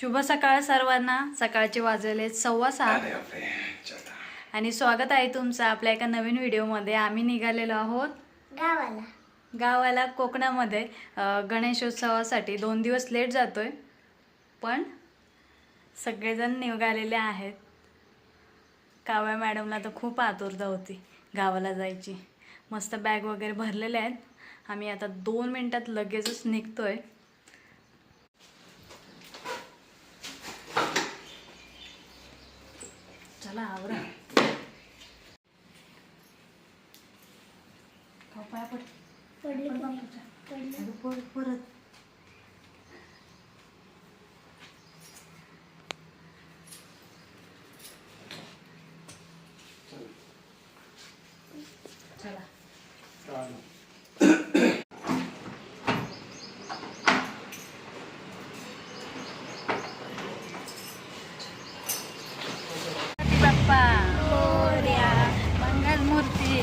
शुभ सकाळ सर्वांना. सकाळचे वाजले सव्वा सहा. आणि स्वागत आहे तुमचं आपल्या एका नवीन व्हिडिओमध्ये. आम्ही निघालेलो आहोत गावाला. गावाला कोकणामध्ये. गणेशोत्सवासाठी दोन दिवस लेट जातोय पण सगळेजण निघालेले आहेत. काव्या मॅडमला तर खूप आतुरता होती गावाला जायची. मस्त बॅग वगैरे भरलेले आहेत. आम्ही आता दोन मिनटात लगेचच निघतोय. चला आवरा. खाऊ पाया पड. पडली परत परत चला बाप्पा मंगलमूर्ती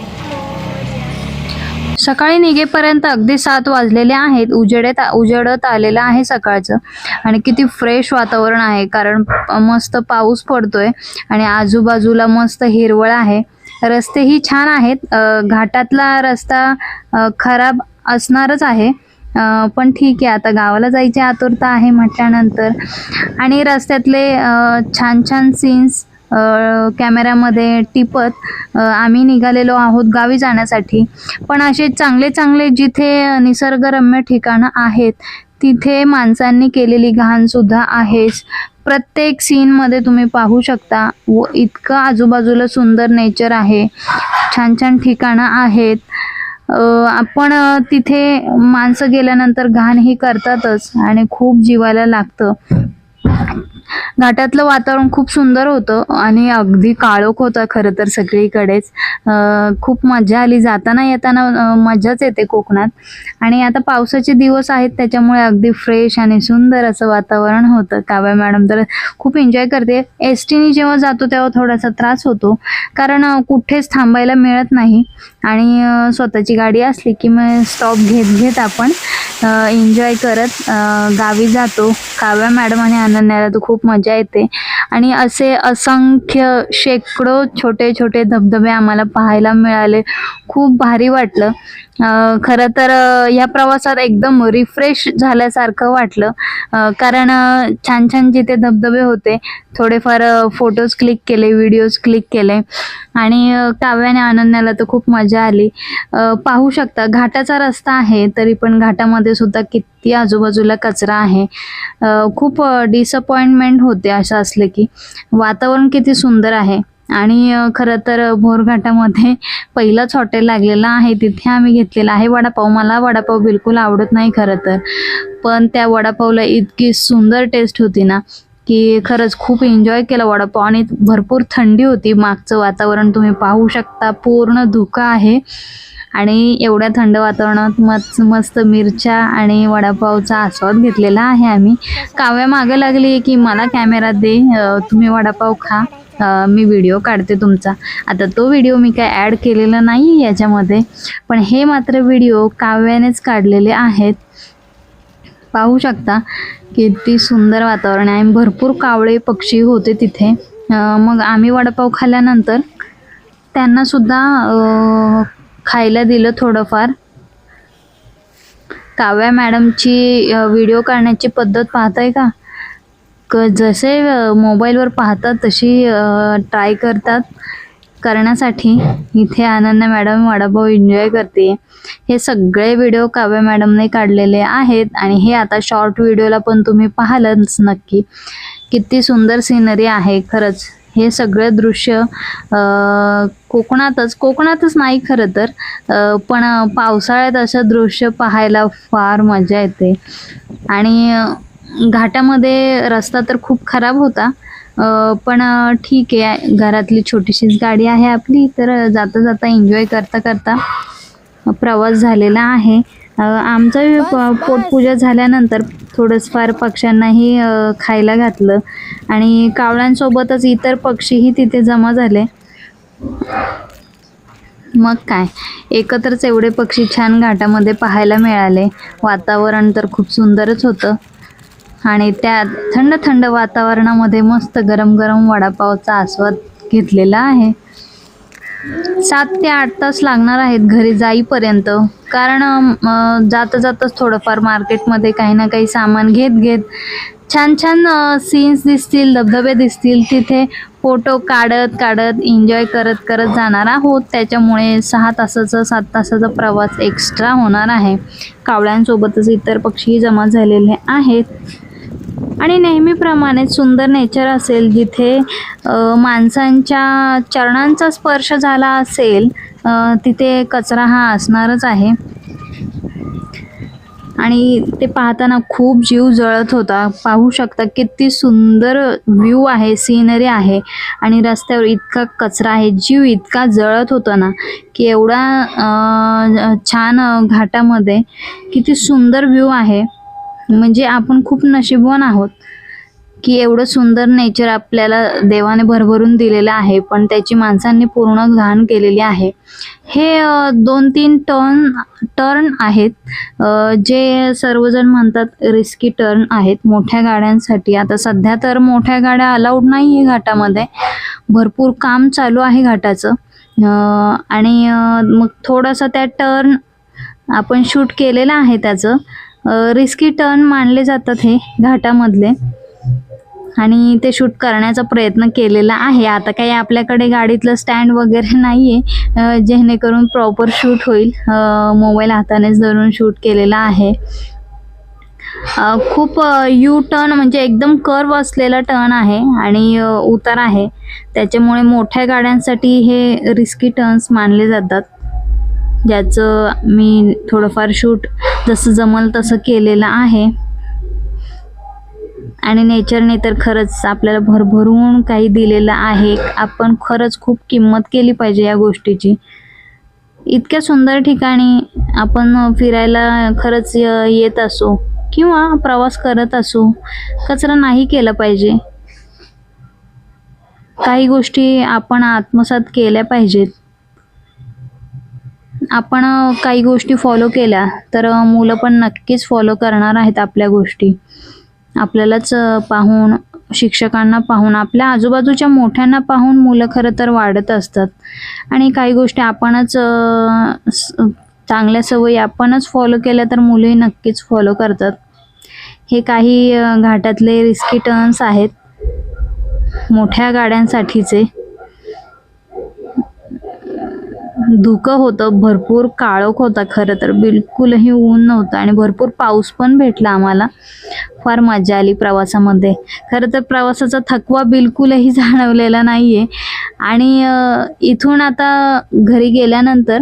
सकाळी निघेपर्यंत अगदी सात वाजलेले आहेत. उजेडत उजेडत आलेलं आहे सकाळचं. आणि किती फ्रेश वातावरण आहे. कारण मस्त पाऊस पडतोय आणि आजूबाजूला मस्त हिरवळ आहे. रस्तेही छान आहेत. घाटातला रस्ता खराब असणारच आहे. पण ठीक आहे. आता गावाला जायची आतुरता आहे म्हटल्यानंतर. आणि रस्त्यातले छान छान सीन्स कॅमेऱ्यामध्ये टिपत आम्ही निघालेलो आहोत गावी जाण्यासाठी. पण असे चांगले चांगले जिथे निसर्गरम्य ठिकाणं आहेत तिथे माणसांनी केलेली घाणसुद्धा आहेच. प्रत्येक सीनमध्ये तुम्ही पाहू शकता व इतकं आजूबाजूला सुंदर नेचर आहे छान छान ठिकाणं आहेत. आपण तिथे माणसं गेल्यानंतर घाण ही करतातच आणि खूप जीवाला लागतं. घाटातलं वातावरण खूप सुंदर होतं आणि अगदी काळोख होतं खरं तर सगळीकडेच. खूप मजा आली. जाताना येताना मजाच येते कोकणात. आणि आता पावसाचे दिवस आहेत त्याच्यामुळे अगदी फ्रेश आणि सुंदर असं वातावरण होतं. काव्या मॅडम तर खूप एन्जॉय करते. एस टीने जेव्हा जातो तेव्हा थोडासा त्रास होतो. कारण कुठेच थांबायला मिळत नाही. आणि स्वतःची गाडी असली की मग स्टॉप घेत घेत आपण एन्जॉय करत गावी जातो. काव्या मॅडम आणि अनन्याला तर खूप मजा येते. आणि असे असंख्य शेकडो छोटे छोटे धबधबे आम्हाला पाहायला मिळाले. खूप भारी वाटलं. खरं तर या प्रवासात एकदम रिफ्रेश झाल्यासारखं वाटलं. कारण छान छान जिथे धबधबे होते थोडेफार फोटोज क्लिक केले व्हिडिओज क्लिक केले. आणि काव्याने आनंदाला तर खूप मजा आली. पाहू शकता घाटाचा रस्ता आहे तरी पण घाटामध्ये सुद्धा किती आजूबाजूला कचरा आहे. खूप डिसअपॉइंटमेंट होते असं असलं की. वातावरण किती सुंदर आहे. आणि खरं तर भोरघाटामध्ये पहिलंच हॉटेल लागलेलं आहे. तिथे आम्ही घेतलेला आहे वडापाव. मला वडापाव बिलकुल आवडत नाही खरं तर. पण त्या वडापावला इतकी सुंदर टेस्ट होती ना की खरंच खूप एन्जॉय केला वडापाव. आणि भरपूर थंडी होती. मागचं वातावरण तुम्ही पाहू शकता. पूर्ण धुकं आहे. आणि एवढ्या थंड वातावरणात मस्त मस्त मिरच्या आणि वडापावचा आस्वाद घेतलेला आहे आम्ही. काव्या मागे लागली की मला कॅमेरा दे. तुम्ही वडापाव खा. मी व्हिडिओ काढते तुमचा. आता तो व्हिडिओ मी काय ॲड केलेला नाही याच्यामध्ये पण हे मात्र व्हिडिओ काव्यानेच काढलेले आहेत. पाहू शकता किती सुंदर वातावरण आहे. भरपूर कावळे पक्षी होते तिथे. मग आम्ही वडापाव खाल्ल्यानंतर त्यांनासुद्धा खायला दिलं थोडंफार. काव्या मॅडमची व्हिडिओ काढण्याची पद्धत पाहताय का? क जसे मोबाईलवर पाहतात तशी ट्राय करतात करण्यासाठी. इथे आनंदा मॅडम वडापाव एन्जॉय करते. हे सगळे व्हिडिओ काव्या मॅडमने काढलेले आहेत आणि हे आता शॉर्ट व्हिडिओला पण तुम्ही पाहालच नक्की. किती सुंदर सिनरी आहे खरंच. हे सगळं दृश्य कोकणातच कोकणातच नाही खरं तर पण पावसाळ्यात असं दृश्य पाहायला फार मजा येते. आणि घाटामध्ये रस्ता तर खूप खराब होता. पण ठीक आहे. घरातली छोटीशीच गाडी आहे आपली तर जाता जाता एन्जॉय करता करता प्रवास झालेला आहे. आमचं पोटपूजा झाल्यानंतर थोडंफार पक्ष्यांनाही खायला घातलं. आणि कावळ्यांसोबतच इतर पक्षीही तिथे जमा झाले. मग काय? एकत्रच एवढे पक्षी छान घाटामध्ये पाहायला मिळाले. वातावरण तर खूप सुंदरच होतं. आणि त्या थंड थंड वातावरणामध्ये मस्त गरम गरम वडापावचा आस्वाद घेतलेला आहे. सात ते आठ तास लागणार आहेत घरी जाईपर्यंत. कारण जाता जाताच थोडंफार मार्केटमध्ये काही ना काही सामान घेत घेत छान छान सीन्स दिसतील धबधबे दिसतील. तिथे फोटो काढत काढत एन्जॉय करत करत जाणार आहोत. त्याच्यामुळे सहा तासाचा सात तासाचा प्रवास एक्स्ट्रा होणार आहे. कावळ्यांसोबतच इतर पक्षी जमा झालेले आहेत. आणि नेहमीप्रमाणे सुंदर नेचर असेल जिथे माणसांच्या चरणांचा स्पर्श झाला असेल तिथे कचरा हा असणारच आहे. आणि ते पाहताना खूप जीव जळत होता. पाहू शकता किती सुंदर व्ह्यू आहे सीनरी आहे. आणि रस्त्यावर इतका कचरा आहे जीव इतका जळत होता ना की एवढा छान घाटामध्ये किती सुंदर व्ह्यू आहे. म्हणजे आपण खूप नशीबवान आहोत की एवढं सुंदर नेचर आपल्याला देवाने भरभरून दिलेलं आहे पण त्याची माणसांनी पूर्ण घाण केलेली आहे. हे दोन तीन टर्न टर्न आहेत जे सर्वजण म्हणतात रिस्की टर्न आहेत मोठ्या गाड्यांसाठी. आता सध्या तर मोठ्या गाड्या अलाउड नाही आहे घाटामध्ये. भरपूर काम चालू आहे घाटाचं. आणि मग थोडंसं त्या टर्न आपण शूट केलेलं आहे त्याचं. रिस्की टर्न मानले जातात हे घाटामधले. आणि ते शूट करण्याचा प्रयत्न केलेला आहे. आता काही आपल्याकडे गाडीतलं स्टँड वगैरे नाही आहे जेणेकरून प्रॉपर शूट होईल. मोबाईल हातानेच धरून शूट केलेला आहे. खूप यू टर्न म्हणजे एकदम कर्व असलेला टर्न आहे आणि उतार आहे. त्याच्यामुळे मोठ्या गाड्यांसाठी हे रिस्की टर्न्स मानले जातात. ज्याचं मी थोडंफार शूट जसं जमल तसं केलेलं आहे. आणि नेचरने तर खरंच आपल्याला भरभरून काही दिलेलं आहे. आपण खरंच खूप किंमत केली पाहिजे या गोष्टीची. इतक्या सुंदर ठिकाणी आपण फिरायला खरंच य- येत असो किंवा प्रवास करत असो कचरा नाही केला पाहिजे. काही गोष्टी आपण आत्मसात केल्या पाहिजेत. आपण काही गोष्टी फॉलो केल्या तर मुलं पण नक्कीच फॉलो करणार आहेत आपल्या गोष्टी. आपल्यालाच पाहून शिक्षकांना पाहून आपल्या आजूबाजूच्या मोठ्यांना पाहून मुलं खरं तर वाढत असतात. आणि काही गोष्टी आपणच चांगल्या सवयी आपणच फॉलो केल्या तर मुलंही नक्कीच फॉलो करतात. हे काही घाटातले रिस्की टर्न्स आहेत. मोठ्या गाड्यांसाठीचे. धुकं होतं भरपूर काळोख होता खरं तर. बिलकुलही ऊन नव्हतं आणि भरपूर पाऊस पण भेटला आम्हाला. फार मजा आली प्रवासामध्ये. खरं तर प्रवासाचा थकवा बिलकुलही जाणवलेला नाही आहे आणि इथून आता घरी गेल्यानंतर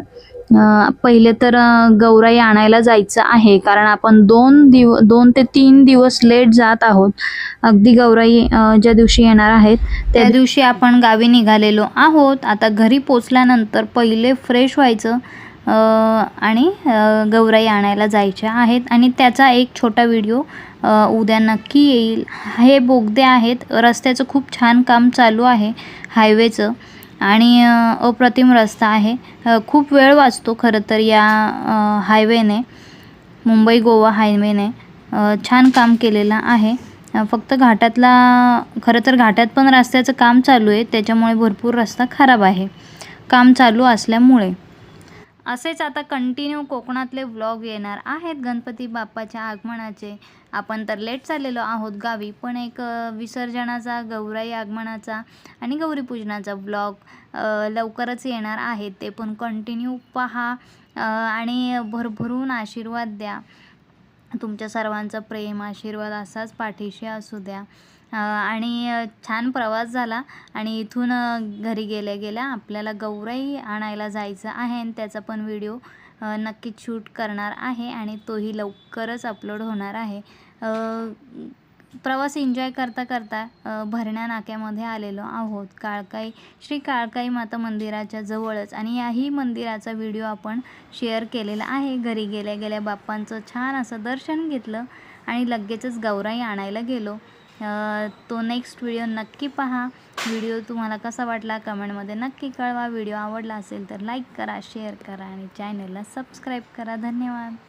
पहिले तर गौराई आणायला जायचं आहे. कारण आपण दोन दिव दोन ते तीन दिवस लेट जात आहोत. अगदी गौराई ज्या दिवशी येणार आहेत त्या दिवशी आपण गावी निघालेलो आहोत. आता घरी पोचल्यानंतर पहिले फ्रेश व्हायचं आणि गौराई आणायला जायच्या आहेत. आणि त्याचा एक छोटा व्हिडिओ उद्या नक्की येईल. हे बोगदे आहेत. रस्त्याचं खूप छान काम चालू आहे. हायवेचं. आणि अप्रतिम रस्ता आहे. खूप वेळ वाचतो खरं तर या हायवेने मुंबई गोवा हायवेने छान काम केलेलं आहे. फक्त घाटातला खरं तर घाटात पण रस्त्याचं काम चालू आहे त्याच्यामुळे भरपूर रस्ता खराब आहे. काम चालू असल्यामुळे. असेच आता कंटिन्यू कोकणातले व्लॉग येणार आहेत. गणपती बाप्पाच्या आगमनाचे. आपण तर लेट चाललेलो आहोत गावी पण एक विसर्जनाचा गौराई आगमनाचा आणि गौरीपूजनाचा व्लॉग लवकरच येणार आहेत ते पण कंटिन्यू पहा आणि भरभरून आशीर्वाद द्या. तुमच्या सर्वांचा प्रेम आशीर्वाद असाच पाठीशी असू द्या. आणि छान प्रवास झाला. आणि इथून घरी गेल्या गेल्या आपल्याला गौराई आणायला जायचं आहे आणि त्याचा पण व्हिडिओ नक्कीच शूट करणार आहे आणि तोही लवकरच अपलोड होणार आहे. प्रवास एन्जॉय करता करता भरण्या नाक्यामध्ये आलेलो आहोत. काळकाई श्री काळकाई माता मंदिराच्या जवळच आणि याही मंदिराचा व्हिडिओ आपण शेअर केलेला आहे. घरी गेल्या गेल्या बाप्पांचं छान असं दर्शन घेतलं आणि लगेचच गौराई आणायला गेलो. तो नेक्स्ट व्हिडिओ नक्की पहा. व्हिडिओ तुम्हाला कसा वाटला कमेंटमध्ये नक्की कळवा. व्हिडिओ आवडला असेल तर लाईक करा शेअर करा आणि चॅनलला सबस्क्राईब करा. धन्यवाद.